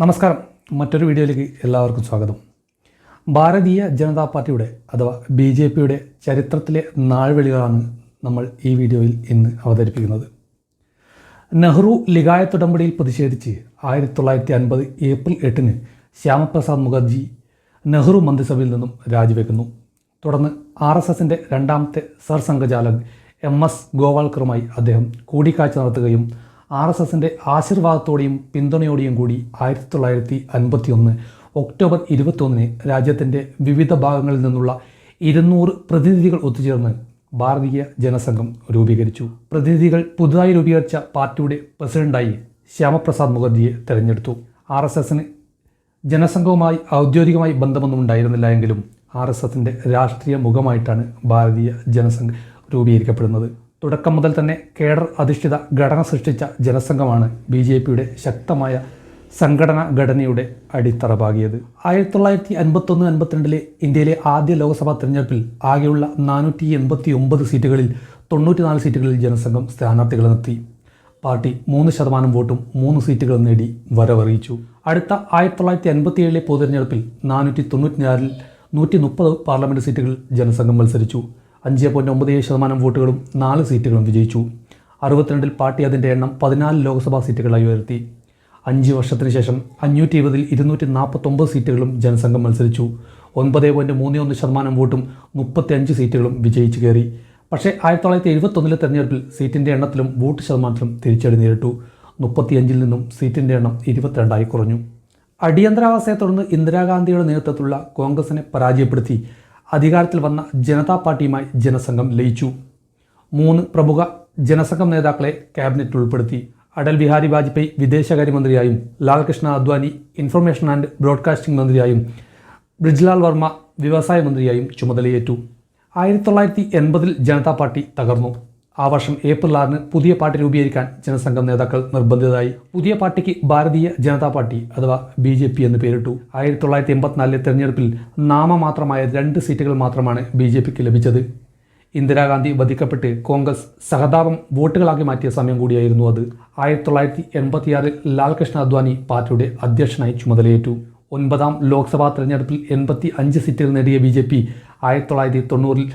നമസ്കാരം. മറ്റൊരു വീഡിയോയിലേക്ക് എല്ലാവർക്കും സ്വാഗതം. ഭാരതീയ ജനതാ പാർട്ടിയുടെ അഥവാ ബി ജെ പിയുടെ ചരിത്രത്തിലെ നാഴ്വഴികളാണ് നമ്മൾ ഈ വീഡിയോയിൽ ഇന്ന് അവതരിപ്പിക്കുന്നത്. നെഹ്റു ലിഗായത്ത് ഉടമ്പടിയിൽ പ്രതിഷേധിച്ച് ആയിരത്തി തൊള്ളായിരത്തി അൻപത് ഏപ്രിൽ എട്ടിന് ശ്യാമപ്രസാദ് മുഖർജി നെഹ്റു മന്ത്രിസഭയിൽ നിന്നും രാജിവെക്കുന്നു. തുടർന്ന് ആർ എസ് എസിന്റെ രണ്ടാമത്തെ സർസംഘചാലക് എം എസ് ഗോവാൾക്കറുമായി അദ്ദേഹം കൂടിക്കാഴ്ച നടത്തുകയും ആർ എസ് എസിന്റെ ആശീർവാദത്തോടെയും പിന്തുണയോടെയും കൂടി ആയിരത്തി തൊള്ളായിരത്തി അൻപത്തി ഒന്ന് ഒക്ടോബർ ഇരുപത്തൊന്നിന് രാജ്യത്തിന്റെ വിവിധ ഭാഗങ്ങളിൽ നിന്നുള്ള ഇരുന്നൂറ് പ്രതിനിധികൾ ഒത്തുചേർന്ന് ഭാരതീയ ജനസംഘം രൂപീകരിച്ചു. പ്രതിനിധികൾ പുതുതായി രൂപീകരിച്ച പാർട്ടിയുടെ പ്രസിഡന്റായി ശ്യാമപ്രസാദ് മുഖർജിയെ തെരഞ്ഞെടുത്തു. ആർ എസ് എസിന് ജനസംഘവുമായി ഔദ്യോഗികമായി ബന്ധമൊന്നും ഉണ്ടായിരുന്നില്ല എങ്കിലും ആർ എസ് എസിന്റെ രാഷ്ട്രീയ മുഖമായിട്ടാണ് ഭാരതീയ ജനസംഘം രൂപീകരിക്കപ്പെടുന്നത്. തുടക്കം മുതൽ തന്നെ കേഡർ അധിഷ്ഠിത ഘടന സൃഷ്ടിച്ച ജനസംഘമാണ് ബി ജെ പിയുടെ ശക്തമായ സംഘടനാ ഘടനയുടെ അടിത്തറ പാകിയത് ആയിരത്തി തൊള്ളായിരത്തി അൻപത്തൊന്ന് അൻപത്തിരണ്ടിലെ ഇന്ത്യയിലെ ആദ്യ ലോക്സഭാ തെരഞ്ഞെടുപ്പിൽ ആകെയുള്ള നാനൂറ്റി എൺപത്തി ഒമ്പത് സീറ്റുകളിൽ തൊണ്ണൂറ്റിനാല് സീറ്റുകളിൽ ജനസംഘം സ്ഥാനാർത്ഥികളെ നിർത്തി പാർട്ടി മൂന്ന് ശതമാനം വോട്ടും മൂന്ന് സീറ്റുകളും നേടി വരവറിയിച്ചു. അടുത്ത ആയിരത്തി തൊള്ളായിരത്തി അൻപത്തി ഏഴിലെ പൊതുതെരഞ്ഞെടുപ്പിൽ നാനൂറ്റി തൊണ്ണൂറ്റിനാലിൽ നൂറ്റി മുപ്പത് പാർലമെന്റ് സീറ്റുകളിൽ ജനസംഘം മത്സരിച്ചു. അഞ്ച് പോയിന്റ് ഒമ്പത് ഏഴ് ശതമാനം വോട്ടുകളും നാല് സീറ്റുകളും വിജയിച്ചു. അറുപത്തിരണ്ടിൽ പാർട്ടി അതിന്റെ എണ്ണം പതിനാല് ലോക്സഭാ സീറ്റുകളായി ഉയർത്തി. അഞ്ച് വർഷത്തിന് ശേഷം അഞ്ഞൂറ്റി ഇരുപതിൽ ഇരുന്നൂറ്റി നാൽപ്പത്തൊമ്പത് സീറ്റുകളും ജനസംഘം മത്സരിച്ചു. ഒൻപത് പോയിന്റ് മൂന്ന് ഒന്ന് ശതമാനം വോട്ടും മുപ്പത്തി അഞ്ച് സീറ്റുകളും വിജയിച്ചു കയറി. പക്ഷേ ആയിരത്തി തൊള്ളായിരത്തി എഴുപത്തൊന്നിലെ തെരഞ്ഞെടുപ്പിൽ സീറ്റിന്റെ എണ്ണത്തിലും വോട്ട് ശതമാനത്തിലും തിരിച്ചടി നേരിട്ടു. മുപ്പത്തിയഞ്ചിൽ നിന്നും സീറ്റിന്റെ എണ്ണം ഇരുപത്തിരണ്ടായി കുറഞ്ഞു. അടിയന്തരാവസ്ഥയെ തുടർന്ന് ഇന്ദിരാഗാന്ധിയുടെ നേതൃത്വത്തിലുള്ള കോൺഗ്രസിനെ പരാജയപ്പെടുത്തി അധികാരത്തിൽ വന്ന ജനതാ പാർട്ടിയുമായി ജനസംഘം ലയിച്ചു. മൂന്ന് പ്രമുഖ ജനസംഘം നേതാക്കളെ ക്യാബിനറ്റിൽ ഉൾപ്പെടുത്തി. Atal Bihari Vajpayee വിദേശകാര്യമന്ത്രിയായും Lalkrishna Advani information and broadcasting മന്ത്രിയായും Brijlal Varma വ്യവസായ മന്ത്രിയായും ചുമതലയേറ്റു. ആയിരത്തി തൊള്ളായിരത്തി എൺപതിൽ ജനതാ പാർട്ടി തകർന്നു. ആ വർഷം ഏപ്രിൽ ആറിന് പുതിയ പാർട്ടി രൂപീകരിക്കാൻ ജനസംഘം നേതാക്കൾ നിർബന്ധിതരായി. പുതിയ പാർട്ടിക്ക് ഭാരതീയ ജനതാ പാർട്ടി അഥവാ ബി ജെ പി എന്ന് പേരിട്ടു. ആയിരത്തി തൊള്ളായിരത്തി എൺപത്തിനാലിലെ തെരഞ്ഞെടുപ്പിൽ നാമമാത്രമായ രണ്ട് സീറ്റുകൾ മാത്രമാണ് ബി ജെ പിക്ക് ലഭിച്ചത്. ഇന്ദിരാഗാന്ധി വധിക്കപ്പെട്ട് കോൺഗ്രസ് സഹതാപം വോട്ടുകളാക്കി മാറ്റിയ സമയം കൂടിയായിരുന്നു അത്. ആയിരത്തി തൊള്ളായിരത്തി എൺപത്തിയാറിൽ ലാൽകൃഷ്ണ അദ്വാനി പാർട്ടിയുടെ അധ്യക്ഷനായി ചുമതലയേറ്റു. ഒൻപതാം ലോക്സഭാ തെരഞ്ഞെടുപ്പിൽ എൺപത്തി അഞ്ച് സീറ്റുകൾ നേടിയ ബി ജെ പി ആയിരത്തി തൊള്ളായിരത്തി തൊണ്ണൂറിൽ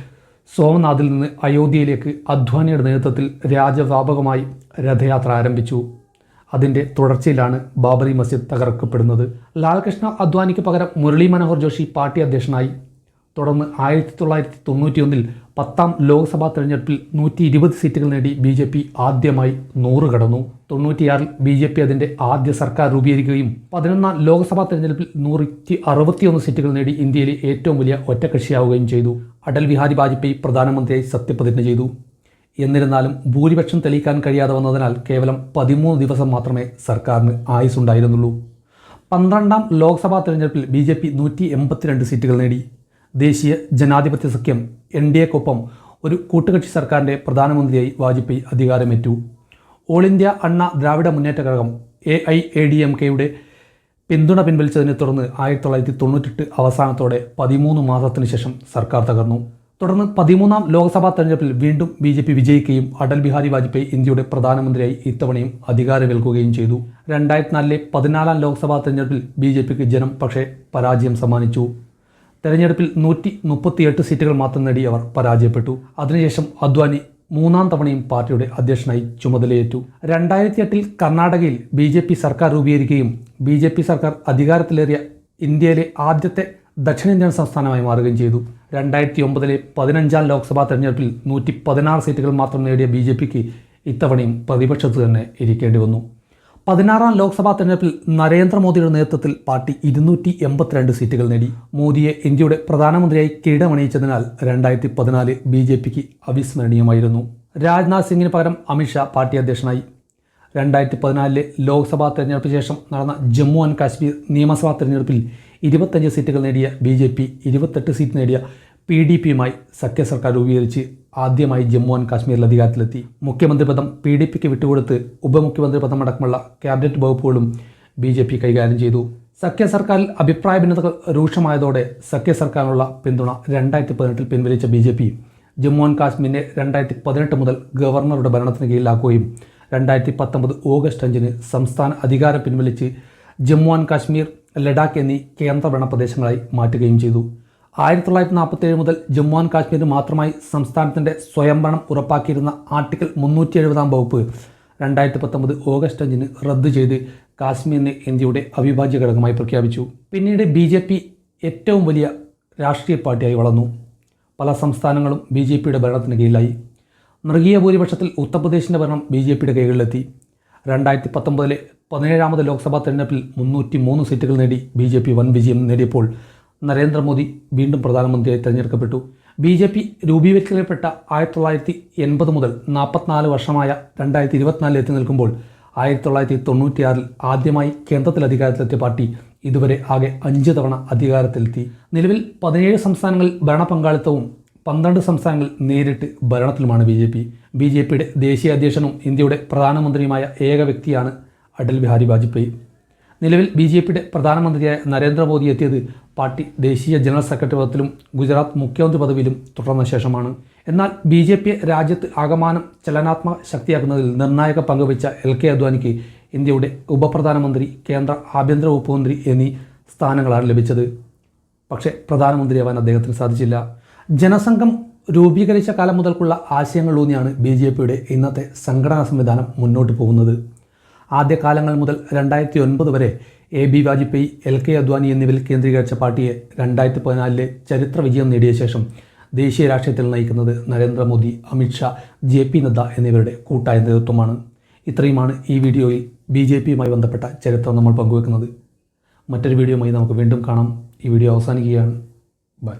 സോമനാഥിൽ നിന്ന് അയോധ്യയിലേക്ക് അദ്വാനിയുടെ നേതൃത്വത്തിൽ രാജ്യവ്യാപകമായി രഥയാത്ര ആരംഭിച്ചു. അതിന്റെ തുടർച്ചയിലാണ് ബാബറി മസ്ജിദ് തകർക്കപ്പെടുന്നത്. ലാൽകൃഷ്ണ അദ്വാനിക്ക് പകരം മുരളി മനോഹർ ജോഷി പാർട്ടി അധ്യക്ഷനായി തുടർന്ന് ആയിരത്തി തൊള്ളായിരത്തി തൊണ്ണൂറ്റിയൊന്നിൽ പത്താം ലോക്സഭാ തെരഞ്ഞെടുപ്പിൽ നൂറ്റി ഇരുപത് സീറ്റുകൾ നേടി ബി ജെ പി ആദ്യമായി നൂറ് കടന്നു. തൊണ്ണൂറ്റിയാറിൽ ബി ജെ പി അതിന്റെ ആദ്യ സർക്കാർ രൂപീകരിക്കുകയും പതിനൊന്നാം ലോക്സഭാ തെരഞ്ഞെടുപ്പിൽ നൂറ്റി അറുപത്തിയൊന്ന് സീറ്റുകൾ നേടി ഇന്ത്യയിലെ ഏറ്റവും വലിയ ഒറ്റക്കക്ഷിയാവുകയും ചെയ്തു. അടൽ ബിഹാരി വാജ്പേയി പ്രധാനമന്ത്രിയായി സത്യപ്രതിജ്ഞ ചെയ്തു. എന്നിരുന്നാലും ഭൂരിപക്ഷം തെളിയിക്കാൻ കഴിയാതെ വന്നതിനാൽ കേവലം പതിമൂന്ന് ദിവസം മാത്രമേ സർക്കാരിന് ആയുസുണ്ടായിരുന്നുള്ളൂ പന്ത്രണ്ടാം ലോക്സഭാ തെരഞ്ഞെടുപ്പിൽ ബി ജെ പി നൂറ്റി എൺപത്തിരണ്ട് സീറ്റുകൾ നേടി. ദേശീയ ജനാധിപത്യ സഖ്യം എൻ ഡി എക്കൊപ്പം ഒരു കൂട്ടുകക്ഷി സർക്കാരിന്റെ പ്രധാനമന്ത്രിയായി വാജ്പേയി അധികാരമേറ്റു. All India Anna Dravida Munnetra Kazhagam A I A D M കെയുടെ പിന്തുണ പിൻവലിച്ചതിനെ തുടർന്ന് ആയിരത്തി തൊള്ളായിരത്തി തൊണ്ണൂറ്റെട്ട് അവസാനത്തോടെ പതിമൂന്ന് മാസത്തിന് ശേഷം സർക്കാർ തകർന്നു. തുടർന്ന് പതിമൂന്നാം ലോക്സഭാ തെരഞ്ഞെടുപ്പിൽ വീണ്ടും ബി ജെ പി വിജയിക്കുകയും അടൽ ബിഹാരി വാജ്പേയി ഇന്ത്യയുടെ പ്രധാനമന്ത്രിയായി ഇത്തവണയും അധികാരമേൽക്കുകയും ചെയ്തു. രണ്ടായിരത്തി നാലിലെ പതിനാലാം ലോക്സഭാ തെരഞ്ഞെടുപ്പിൽ ബി ജെ പിക്ക് ജനം പക്ഷേ പരാജയം സമ്മാനിച്ചു. തെരഞ്ഞെടുപ്പിൽ നൂറ്റി മുപ്പത്തിയെട്ട് സീറ്റുകൾ മാത്രം നേടി അവർ പരാജയപ്പെട്ടു. അതിനുശേഷം അദ്വാനി മൂന്നാം തവണയും പാർട്ടിയുടെ അധ്യക്ഷനായി ചുമതലയേറ്റു. രണ്ടായിരത്തി എട്ടിൽ കർണാടകയിൽ ബി ജെ പി സർക്കാർ രൂപീകരിക്കുകയും ബി ജെ പി സർക്കാർ അധികാരത്തിലേറിയ ഇന്ത്യയിലെ ആദ്യത്തെ ദക്ഷിണേന്ത്യൻ സംസ്ഥാനമായി മാറുകയും ചെയ്തു. രണ്ടായിരത്തി ഒമ്പതിലെ പതിനഞ്ചാം ലോക്സഭാ തെരഞ്ഞെടുപ്പിൽ നൂറ്റി പതിനാറ് സീറ്റുകൾ മാത്രം നേടിയ ബി ജെ പിക്ക് ഇത്തവണയും പ്രതിപക്ഷത്ത് തന്നെ ഇരിക്കേണ്ടി വന്നു. പതിനാറാം ലോക്സഭാ തെരഞ്ഞെടുപ്പിൽ നരേന്ദ്രമോദിയുടെ നേതൃത്വത്തിൽ പാർട്ടി ഇരുന്നൂറ്റി എൺപത്തിരണ്ട് സീറ്റുകൾ നേടി. മോദിയെ ഇന്ത്യയുടെ പ്രധാനമന്ത്രിയായി കിരീടമണിയിച്ചതിനാൽ രണ്ടായിരത്തി പതിനാല് ബി ജെ പിക്ക് അവിസ്മരണീയമായിരുന്നു. രാജ്നാഥ് സിംഗിന് പകരം അമിത്ഷാ പാർട്ടി അധ്യക്ഷനായി. രണ്ടായിരത്തി പതിനാലിലെ ലോക്സഭാ തെരഞ്ഞെടുപ്പിന് ശേഷം നടന്ന ജമ്മു ആൻഡ് കാശ്മീർ നിയമസഭാ തെരഞ്ഞെടുപ്പിൽ ഇരുപത്തഞ്ച് സീറ്റുകൾ നേടിയ ബി ജെ പി ഇരുപത്തെട്ട് സീറ്റ് നേടിയ പി ഡി പിയുമായി സഖ്യ സർക്കാർ രൂപീകരിച്ച് ആദ്യമായി ജമ്മു ആൻഡ് കാശ്മീരിൽ അധികാരത്തിലെത്തി. മുഖ്യമന്ത്രി പദം പി ഡി പിക്ക് വിട്ടുകൊടുത്ത് ഉപമുഖ്യമന്ത്രി പദം അടക്കമുള്ള ക്യാബിനറ്റ് വകുപ്പുകളും ബി ജെ പി കൈകാര്യം ചെയ്തു. സഖ്യ സർക്കാരിൽ അഭിപ്രായ ഭിന്നതകൾ രൂക്ഷമായതോടെ സഖ്യ സർക്കാരിനുള്ള പിന്തുണ രണ്ടായിരത്തി പതിനെട്ടിൽ പിൻവലിച്ച B J P Jammu and കാശ്മീരിനെ രണ്ടായിരത്തി പതിനെട്ട് മുതൽ ഗവർണറുടെ ഭരണത്തിന് കീഴിലാക്കുകയും രണ്ടായിരത്തി പത്തൊമ്പത് ഓഗസ്റ്റ് അഞ്ചിന് സംസ്ഥാന അധികാരം പിൻവലിച്ച് ജമ്മു ആൻഡ് കാശ്മീർ ലഡാക്ക് എന്നീ കേന്ദ്രഭരണ പ്രദേശങ്ങളായി മാറ്റുകയും ചെയ്തു. ആയിരത്തി തൊള്ളായിരത്തി നാൽപ്പത്തേഴ് മുതൽ ജമ്മു ആൻഡ് കാശ്മീർ മാത്രമായി സംസ്ഥാനത്തിന്റെ സ്വയംഭരണം ഉറപ്പാക്കിയിരുന്ന ആർട്ടിക്കിൾ മുന്നൂറ്റി എഴുപതാം വകുപ്പ് രണ്ടായിരത്തി പത്തൊമ്പത് ഓഗസ്റ്റ് അഞ്ചിന് റദ്ദ് ചെയ്ത് കാശ്മീരിനെ ഇന്ത്യയുടെ അവിഭാജ്യ ഘടകമായി പ്രഖ്യാപിച്ചു. പിന്നീട് ബി ജെ പി ഏറ്റവും വലിയ രാഷ്ട്രീയ പാർട്ടിയായി വളർന്നു. പല സംസ്ഥാനങ്ങളും ബി ജെ പിയുടെ ഭരണത്തിന് കീഴിലായി. മൃഗീയ ഭൂരിപക്ഷത്തിൽ ഉത്തർപ്രദേശിന്റെ ഭരണം ബി ജെ പിയുടെ കൈകളിലെത്തി. രണ്ടായിരത്തി പത്തൊമ്പതിലെ പതിനേഴാമത് ലോക്സഭാ തെരഞ്ഞെടുപ്പിൽ മുന്നൂറ്റി മൂന്ന് സീറ്റുകൾ നേടി ബി ജെ പി വൻ വിജയം നേടിയപ്പോൾ നരേന്ദ്രമോദി വീണ്ടും പ്രധാനമന്ത്രിയായി തെരഞ്ഞെടുക്കപ്പെട്ടു. ബി ജെ പി രൂപീകരിക്കപ്പെട്ട ആയിരത്തി തൊള്ളായിരത്തി എൺപത് മുതൽ നാൽപ്പത്തിനാല് വർഷമായ രണ്ടായിരത്തി ഇരുപത്തിനാലിൽ എത്തി നിൽക്കുമ്പോൾ ആയിരത്തി തൊള്ളായിരത്തി തൊണ്ണൂറ്റിയാറിൽ ആദ്യമായി കേന്ദ്രത്തിൽ അധികാരത്തിലെത്തിയ പാർട്ടി ഇതുവരെ ആകെ അഞ്ച് തവണ അധികാരത്തിലെത്തി. നിലവിൽ പതിനേഴ് സംസ്ഥാനങ്ങളിൽ ഭരണ ഭരണപങ്കാളിത്തവും പന്ത്രണ്ട് സംസ്ഥാനങ്ങളിൽ നേരിട്ട് ഭരണത്തിലുമാണ് B J P. B J പിയുടെ ദേശീയ അധ്യക്ഷനും ഇന്ത്യയുടെ പ്രധാനമന്ത്രിയുമായ ഏക വ്യക്തിയാണ് അടൽ ബിഹാരി വാജ്പേയി. നിലവിൽ ബി ജെ പിയുടെ പ്രധാനമന്ത്രിയായ നരേന്ദ്രമോദി എത്തിയത് പാർട്ടി ദേശീയ ജനറൽ സെക്രട്ടറി പദത്തിലും ഗുജറാത്ത് മുഖ്യമന്ത്രി പദവിയിലും തുടർന്ന ശേഷമാണ്. എന്നാൽ ബി ജെ പിയെ രാജ്യത്ത് ആകമാനം ചലനാത്മക ശക്തിയാക്കുന്നതിൽ നിർണായക പങ്കുവച്ച എൽ കെ അദ്വാനിക്ക് ഇന്ത്യയുടെ ഉപപ്രധാനമന്ത്രി കേന്ദ്ര ആഭ്യന്തര വകുപ്പ് മന്ത്രി എന്നീ സ്ഥാനങ്ങളാണ് ലഭിച്ചത്. പക്ഷേ പ്രധാനമന്ത്രിയാവാൻ അദ്ദേഹത്തിന് സാധിച്ചില്ല. ജനസംഘം രൂപീകരിച്ച കാലം മുതൽക്കുള്ള ആശയങ്ങളിലൂന്നിയാണ് ബി ജെ പിയുടെ ഇന്നത്തെ സംഘടനാ സംവിധാനം മുന്നോട്ട് പോകുന്നത്. ആദ്യകാലങ്ങൾ മുതൽ രണ്ടായിരത്തി ഒൻപത് വരെ A B Vajpayee L K Advani എന്നിവരിൽ കേന്ദ്രീകരിച്ച പാർട്ടിയെ രണ്ടായിരത്തി പതിനാലിലെ ചരിത്ര വിജയം നേടിയ ശേഷം ദേശീയ രാഷ്ട്രീയത്തിൽ നയിക്കുന്നത് നരേന്ദ്രമോദി അമിത്ഷാ ജെ പി നദ്ദ എന്നിവരുടെ കൂട്ടായ നേതൃത്വമാണ്. ഇത്രയുമാണ് ഈ വീഡിയോയിൽ ബി ജെ പിയുമായി ബന്ധപ്പെട്ട ചരിത്രം നമ്മൾ പങ്കുവെക്കുന്നത്. മറ്റൊരു വീഡിയോയുമായി നമുക്ക് വീണ്ടും കാണാം. ഈ വീഡിയോ അവസാനിക്കുകയാണ്. ബൈ.